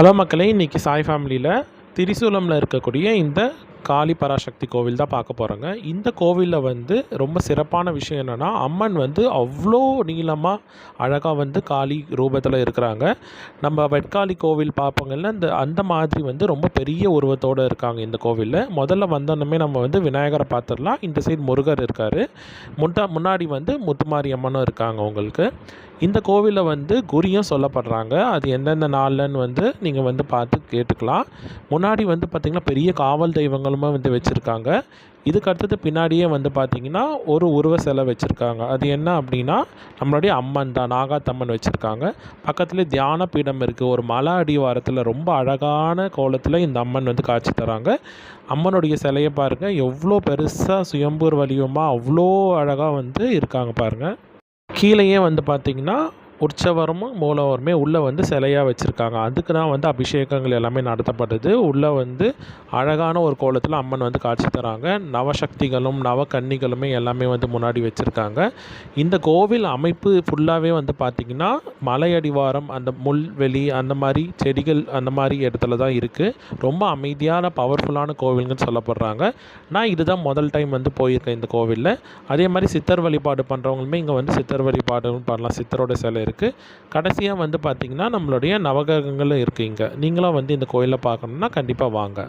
Hello மக்களே இன்றைக்கி சாய் ஃபேமிலியில் திரிசூலமில் இருக்கக்கூடிய இந்த காளி பராசக்தி கோவில் தான் பார்க்க போகிறோங்க இந்த கோவிலில் வந்து ரொம்ப சிறப்பான விஷயம் என்னென்னா அம்மன் வந்து அவ்வளோ நீளமாக அழகாக வந்து காளி ரூபத்தில் இருக்கிறாங்க. நம்ம வெட்காளி கோவில் பார்ப்போங்கல்ல இந்த அந்த மாதிரி வந்து ரொம்ப பெரிய உருவத்தோடு இருக்காங்க இந்த கோவிலில். முதல்ல வந்தோன்னமே நம்ம வந்து விநாயகரை பார்த்துடலாம். இந்த சைடு முருகர் இருக்கார். முட்டா முன்னாடி வந்து முத்துமாரி அம்மனும் இருக்காங்க உங்களுக்கு. இந்த கோவிலில் வந்து குறியும் சொல்லப்படுறாங்க. அது எந்தெந்த நாள்லன்னு வந்து நீங்கள் வந்து பார்த்து கேட்டுக்கலாம். முன்னாடி வந்து பார்த்திங்கன்னா பெரிய காவல் தெய்வங்களுமே வந்து வச்சுருக்காங்க. இதுக்கு அடுத்தது பின்னாடியே வந்து பார்த்திங்கன்னா ஒரு உருவ சிலை வச்சுருக்காங்க. அது என்ன அப்படின்னா நம்மளுடைய அம்மன் தான் நாகாத்தம்மன் வச்சுருக்காங்க. பக்கத்துலேயே தியான பீடம் இருக்குது ஒரு மலை அடிவாரத்தில் ரொம்ப அழகான கோலத்தில் இந்த அம்மன் வந்து காட்சி தராங்க. அம்மனுடைய சிலையை பாருங்கள் எவ்வளோ பெருசாக சுயம்பூர் வலியுமாக அவ்வளோ அழகாக வந்து இருக்காங்க பாருங்கள் கீழேயே வந்து பார்த்திங்கன்னா உற்சவரமும் மூலவருமே உள்ளே வந்து சிலையாக வச்சுருக்காங்க. அதுக்கு தான் வந்து அபிஷேகங்கள் எல்லாமே நடத்தப்படுது உள்ளே வந்து அழகான ஒரு கோலத்தில் அம்மன் வந்து காட்சி தராங்க. நவசக்திகளும் நவக்கன்னிகளுமே எல்லாமே வந்து முன்னாடி வச்சுருக்காங்க. இந்த கோவில் அமைப்பு ஃபுல்லாகவே வந்து பார்த்திங்கன்னா மலையடிவாரம் அந்த முள்வெளி அந்த மாதிரி செடிகள் அந்த மாதிரி இடத்துல தான் இருக்குது ரொம்ப அமைதியான பவர்ஃபுல்லான கோவில்னு சொல்லப்படுறாங்க. நான் இதுதான் முதல் டைம் வந்து போயிருக்கேன் இந்த கோவிலில். அதே மாதிரி சித்தர் வழிபாடு பண்ணுறவங்களுமே இங்கே வந்து சித்தர் வழிபாடு பண்ணலாம் சித்தரோட சிலை இருக்குது கடைசியாக வந்து பார்த்திங்கன்னா நம்மளுடைய நவகிரகங்களும் இருக்குது இங்கே. நீங்களும் வந்து இந்த கோயிலை பார்க்கணுன்னா கண்டிப்பாக வாங்க.